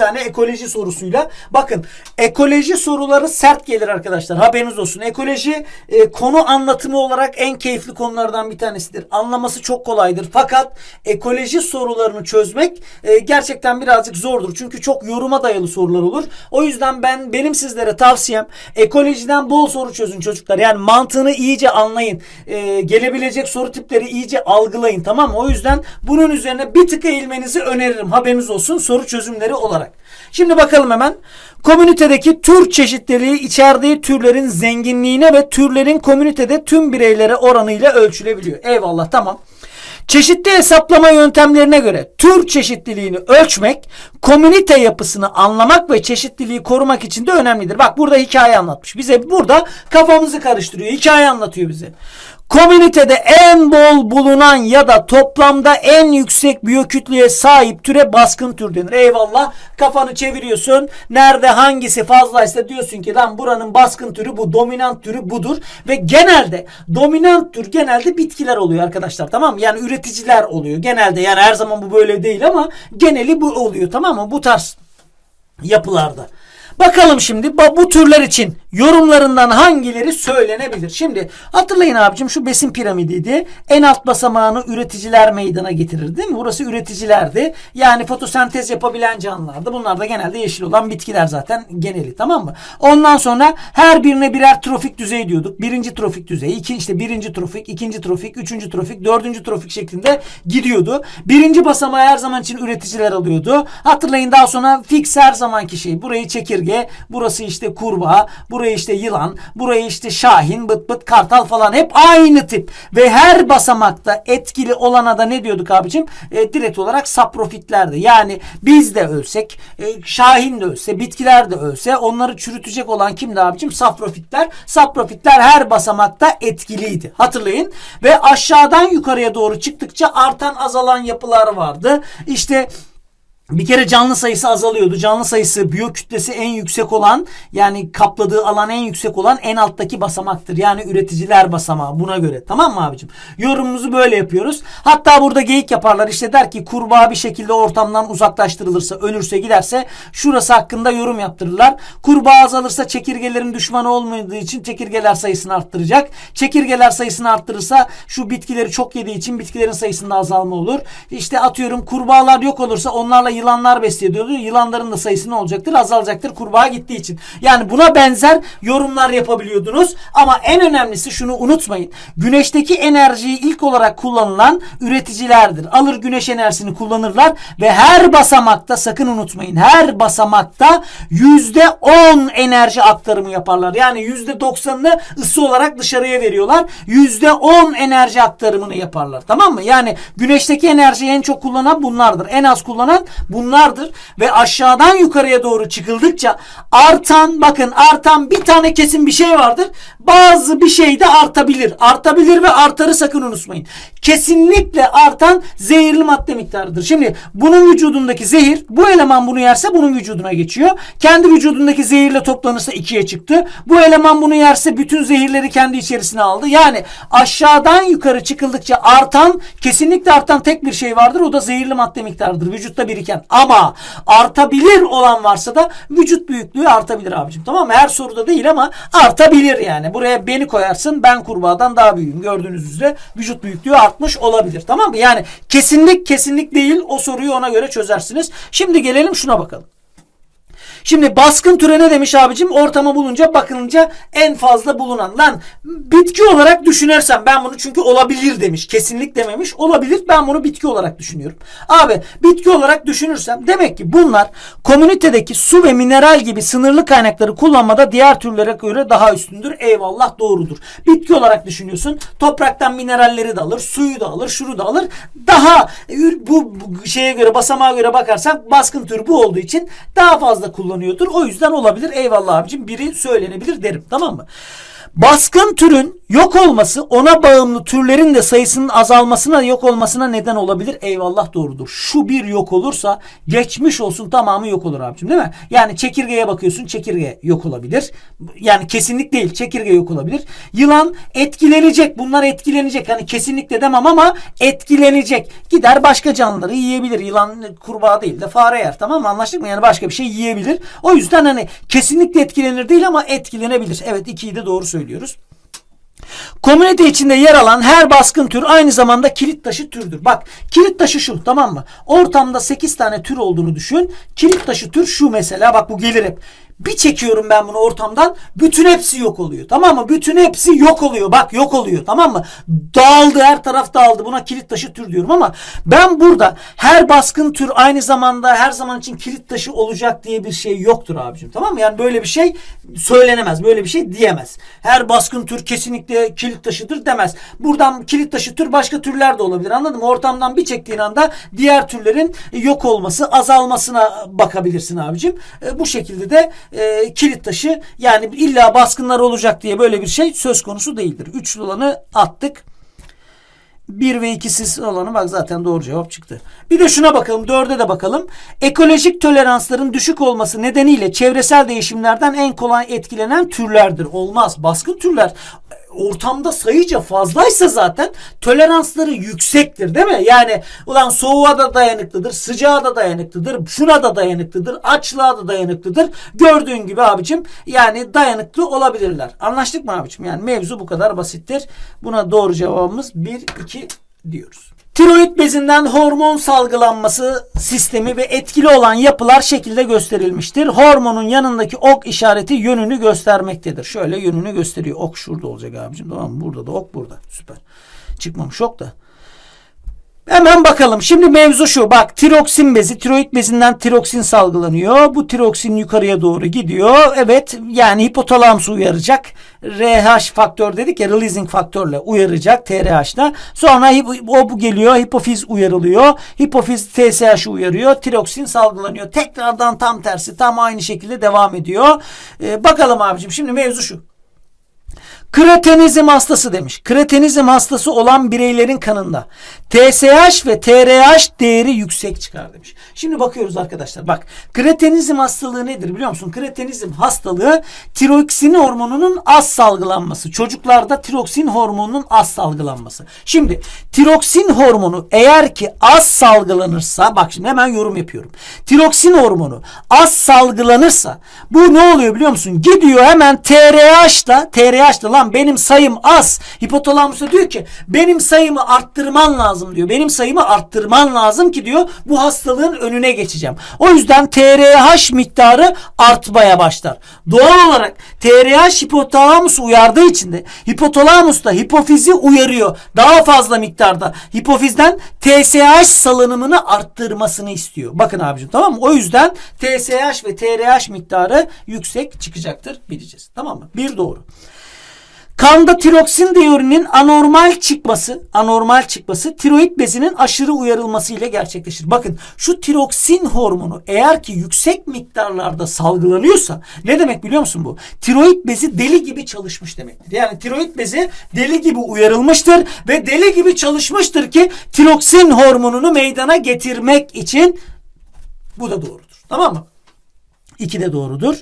tane ekoloji sorusuyla. Bakın ekoloji soruları sert gelir arkadaşlar. Haberiniz olsun. Ekoloji e, konu anlatımı olarak en keyifli konulardan bir tanesidir. Anlaması çok kolaydır. Fakat ekoloji sorularını çözmek e, gerçekten birazcık zordur. Çünkü çok yoruma dayalı sorular olur. O yüzden ben benim sizlere tavsiyem ekolojiden bol soru çözün çocuklar. Yani mantığını iyice anlayın. E, gelebilecek soru tipleri iyice algılayın tamam mı? O yüzden bunun üzerine bir tık eğilmenizi öneririm. Haberiniz olsun soru çözümleri olarak. Şimdi bakalım hemen. Komünitedeki tür çeşitliliği içerdiği türlerin zenginliğine ve türlerin komünitede tüm bireylere oranıyla ölçülebiliyor. Eyvallah tamam. Çeşitli hesaplama yöntemlerine göre tür çeşitliliğini ölçmek, komünite yapısını anlamak ve çeşitliliği korumak için de önemlidir. Bak burada hikaye anlatmış. Bize burada kafamızı karıştırıyor. Hikaye anlatıyor bize. Komünitede en bol bulunan ya da toplamda en yüksek biyokütleye sahip türe baskın tür denir. Eyvallah kafanı çeviriyorsun. Nerede hangisi fazlaysa diyorsun ki lan buranın baskın türü bu dominant türü budur. Ve genelde dominant tür genelde bitkiler oluyor arkadaşlar tamam mı? Yani üreticiler oluyor genelde yani her zaman bu böyle değil ama geneli bu oluyor tamam mı? Bu tarz yapılarda. Bakalım şimdi bu- türler için yorumlarından hangileri söylenebilir? Şimdi hatırlayın abicim şu besin piramidiydi. En alt basamağını üreticiler meydana getirir değil mi? Burası üreticilerdi. Yani fotosentez yapabilen canlılardı. Bunlar da genelde yeşil olan bitkiler zaten geneli tamam mı? Ondan sonra her birine birer trofik düzey diyorduk. Birinci trofik düzey, iki, işte birinci trofik, ikinci trofik, üçüncü trofik, dördüncü trofik şeklinde gidiyordu. Birinci basamağı her zaman için üreticiler alıyordu. Hatırlayın daha sonra fix her zamanki şey. Burayı çekirge, burası işte kurbağa, burayı işte yılan, burayı işte şahin, bıt bıt, kartal falan hep aynı tip. Ve her basamakta etkili olana da ne diyorduk abicim? E, direkt olarak saprofitlerdi. Yani biz de ölsek, e, şahin de ölse, bitkiler de ölse onları çürütecek olan kimdi abicim? Saprofitler. Saprofitler her basamakta etkiliydi. Hatırlayın. Ve aşağıdan yukarıya doğru çıktıkça artan azalan yapılar vardı. İşte bir kere canlı sayısı azalıyordu. Canlı sayısı biyokütlesi en yüksek olan yani kapladığı alan en yüksek olan en alttaki basamaktır. Yani üreticiler basamağı buna göre. Tamam mı abicim? Yorumumuzu böyle yapıyoruz. Hatta burada geyik yaparlar. İşte der ki kurbağa bir şekilde ortamdan uzaklaştırılırsa, ölürse giderse şurası hakkında yorum yaptırırlar. Kurbağa azalırsa çekirgelerin düşmanı olmadığı için çekirgeler sayısını arttıracak. Çekirgeler sayısını arttırırsa şu bitkileri çok yediği için bitkilerin sayısında azalma olur. İşte atıyorum kurbağalar yok olursa onlarla yılanlar besliyordu. Yılanların da sayısı ne olacaktır? Azalacaktır kurbağa gittiği için. Yani buna benzer yorumlar yapabiliyordunuz. Ama en önemlisi şunu unutmayın. Güneşteki enerjiyi ilk olarak kullanılan üreticilerdir. Alır güneş enerjisini kullanırlar ve her basamakta sakın unutmayın. Her basamakta yüzde on enerji aktarımı yaparlar. Yani yüzde doksanını ısı olarak dışarıya veriyorlar. Yüzde on enerji aktarımını yaparlar. Tamam mı? Yani güneşteki enerjiyi en çok kullanan bunlardır. En az kullanan bunlardır ve aşağıdan yukarıya doğru çıkıldıkça artan bakın artan bir tane kesin bir şey vardır. Bazı bir şey de artabilir. Artabilir ve artarı sakın unutmayın. Kesinlikle artan zehirli madde miktarıdır. Şimdi bunun vücudundaki zehir bu eleman bunu yerse bunun vücuduna geçiyor. Kendi vücudundaki zehirle toplanırsa ikiye çıktı. Bu eleman bunu yerse bütün zehirleri kendi içerisine aldı. Yani aşağıdan yukarı çıkıldıkça artan kesinlikle artan tek bir şey vardır. O da zehirli madde miktarıdır. Vücutta biriken. Ama artabilir olan varsa da vücut büyüklüğü artabilir abicim. Tamam mı? Her soruda değil ama artabilir yani. Buraya beni koyarsın ben kurbağadan daha büyüğüm. Gördüğünüz üzere vücut büyüklüğü artmış olabilir. Tamam mı? Yani kesinlik kesinlik değil. O soruyu ona göre çözersiniz. Şimdi gelelim şuna bakalım. Şimdi baskın türe ne demiş abicim? Ortama bulunca bakılınca en fazla bulunan. Lan bitki olarak düşünürsem ben bunu çünkü olabilir demiş. Kesinlik dememiş. Olabilir. Ben bunu bitki olarak düşünüyorum. Abi bitki olarak düşünürsem demek ki bunlar komünitedeki su ve mineral gibi sınırlı kaynakları kullanmada diğer türlere göre daha üstündür. Eyvallah doğrudur. Bitki olarak düşünüyorsun. Topraktan mineralleri de alır, suyu da alır, şunu da alır. Daha bu, bu şeye göre basamağa göre bakarsak baskın tür bu olduğu için daha fazla kullanıyordur. O yüzden olabilir. Eyvallah abicim. Biri söylenebilir derim. Tamam mı? Baskın türün yok olması ona bağımlı türlerin de sayısının azalmasına yok olmasına neden olabilir. Eyvallah doğrudur. Şu bir yok olursa geçmiş olsun tamamı yok olur abicim değil mi? Yani çekirgeye bakıyorsun çekirge yok olabilir. Yani kesinlik değil çekirge yok olabilir. Yılan etkilenecek bunlar etkilenecek. Hani kesinlikle demem ama etkilenecek. Gider başka canlıları yiyebilir. Yılan kurbağa değil de fare yer tamam mı? Anlaştık mı? Yani başka bir şey yiyebilir. O yüzden hani kesinlikle etkilenir değil ama etkilenebilir. Evet ikiyi de doğru söylüyoruz. Komünite içinde yer alan her baskın tür aynı zamanda kilit taşı türdür. Bak kilit taşı şu tamam mı? Ortamda 8 tane tür olduğunu düşün. Kilit taşı tür şu mesela bak bu gelir hep. Bir çekiyorum ben bunu ortamdan bütün hepsi yok oluyor. Tamam mı? Bütün hepsi yok oluyor. Bak yok oluyor. Tamam mı? Dağıldı her taraf dağıldı. Buna kilit taşı tür diyorum ama ben burada her baskın tür aynı zamanda her zaman için kilit taşı olacak diye bir şey yoktur abicim. Tamam mı? Yani böyle bir şey söylenemez. Böyle bir şey diyemez. Her baskın tür kesinlikle kilit taşıdır demez. Buradan kilit taşı tür başka türler de olabilir. Anladın mı? Ortamdan bir çektiğin anda diğer türlerin yok olması, azalmasına bakabilirsin abicim. E, bu şekilde de e, kilit taşı yani illa baskınlar olacak diye böyle bir şey söz konusu değildir. Üçlü olanı attık. 1 ve 2'siz olanı bak zaten doğru cevap çıktı. Bir de şuna bakalım. 4'e de bakalım. Ekolojik toleransların düşük olması nedeniyle çevresel değişimlerden en kolay etkilenen türlerdir. Olmaz. Baskın türler ortamda sayıca fazlaysa zaten toleransları yüksektir değil mi? Yani ulan soğuğa da dayanıklıdır, sıcağa da dayanıklıdır, şuna da dayanıklıdır, açlığa da dayanıklıdır. Gördüğün gibi abicim yani dayanıklı olabilirler. Anlaştık mı abicim? Yani mevzu bu kadar basittir. Buna doğru cevabımız 1, 2 diyoruz. Tiroid bezinden hormon salgılanması sistemi ve etkili olan yapılar şekilde gösterilmiştir. Hormonun yanındaki ok işareti yönünü göstermektedir. Şöyle yönünü gösteriyor. Ok şurada olacak abicim. Tamam mı? Burada da ok burada. Süper. Çıkmamış ok da. Hemen bakalım. Şimdi mevzu şu. Bak tiroksin bezi, tiroid bezinden tiroksin salgılanıyor. Bu tiroksin yukarıya doğru gidiyor. Evet yani hipotalamus uyaracak. RH faktör dedik ya releasing faktörle uyaracak TRH'da. Sonra o bu geliyor. Hipofiz uyarılıyor. Hipofiz TSH uyarıyor. Tiroksin salgılanıyor. Tekrardan tam tersi tam aynı şekilde devam ediyor. Ee, bakalım abicim şimdi mevzu şu. Kretenizm hastası demiş. Kretenizm hastası olan bireylerin kanında TSH ve TRH değeri yüksek çıkar demiş. Şimdi bakıyoruz arkadaşlar. Bak kretenizm hastalığı nedir biliyor musun? Kretenizm hastalığı tiroksin hormonunun az salgılanması. Çocuklarda tiroksin hormonunun az salgılanması. Şimdi tiroksin hormonu eğer ki az salgılanırsa bak şimdi hemen yorum yapıyorum. Tiroksin hormonu az salgılanırsa bu ne oluyor biliyor musun? Gidiyor hemen TRH'la TRH'la lan benim sayım az. Hipotalamusa diyor ki benim sayımı arttırman lazım diyor. Benim sayımı arttırman lazım ki diyor bu hastalığın önüne geçeceğim. O yüzden TRH miktarı artmaya başlar. Doğal olarak TRH hipotalamusu uyardığı için de hipotalamus da hipofizi uyarıyor. Daha fazla miktarda hipofizden TSH salınımını arttırmasını istiyor. Bakın abicim tamam mı? O yüzden TSH ve TRH miktarı yüksek çıkacaktır bileceğiz. Tamam mı? Bir doğru. Kanda tiroksin değerinin anormal çıkması, anormal çıkması tiroid bezinin aşırı uyarılması ile gerçekleşir. Bakın şu tiroksin hormonu eğer ki yüksek miktarlarda salgılanıyorsa ne demek biliyor musun bu? Tiroid bezi deli gibi çalışmış demektir. Yani tiroid bezi deli gibi uyarılmıştır ve deli gibi çalışmıştır ki tiroksin hormonunu meydana getirmek için bu da doğrudur. Tamam mı? İki de doğrudur.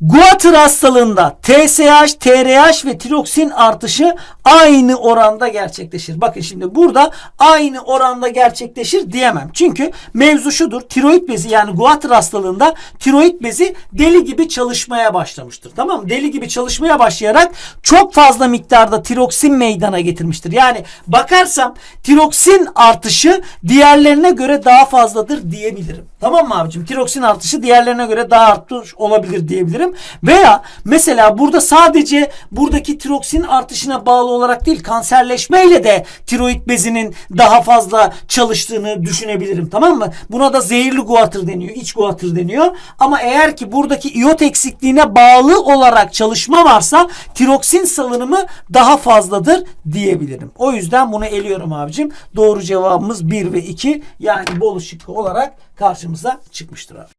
Guatr hastalığında TSH, TRH ve tiroksin artışı aynı oranda gerçekleşir. Bakın şimdi burada aynı oranda gerçekleşir diyemem. Çünkü mevzu şudur. Tiroid bezi yani Guatr hastalığında tiroid bezi deli gibi çalışmaya başlamıştır. Tamam mı? Deli gibi çalışmaya başlayarak çok fazla miktarda tiroksin meydana getirmiştir. Yani bakarsam tiroksin artışı diğerlerine göre daha fazladır diyebilirim. Tamam mı abicim? Tiroksin artışı diğerlerine göre daha artmış olabilir diyebilirim. Veya mesela burada sadece buradaki tiroksin artışına bağlı olarak değil kanserleşmeyle de tiroid bezinin daha fazla çalıştığını düşünebilirim. Tamam mı? Buna da zehirli guatr deniyor. iç guatr deniyor. Ama eğer ki buradaki iot eksikliğine bağlı olarak çalışma varsa tiroksin salınımı daha fazladır diyebilirim. O yüzden bunu eliyorum abicim. Doğru cevabımız 1 ve 2 yani bol şıkkı olarak karşımıza çıkmıştır abi.